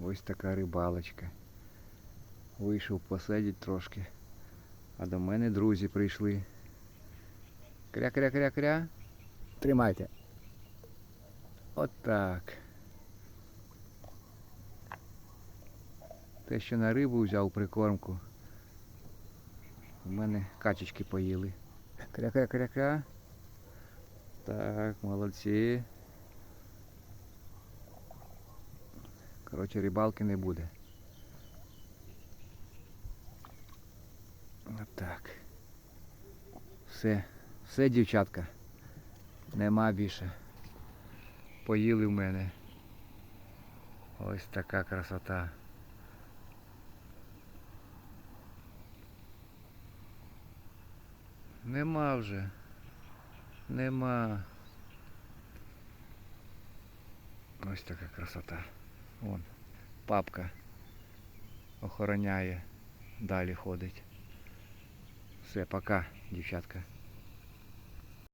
Ось така рибалочка. Вийшов посидіти трошки. А до мене друзі прийшли. Кря-кря-кря-кря. Тримайте. От так. Те, що на рибу взяв прикормку. У мене качечки поїли. Кря-кря-кря-кря. Так, молодці. Коротше, рибалки не буде. Отак. Все, все, дівчатка. Нема більше. Поїли в мене. Ось така красота. Нема вже. Нема. Ось така красота. Вон, папка охороняє, далі ходить. Все, пока, дівчатка.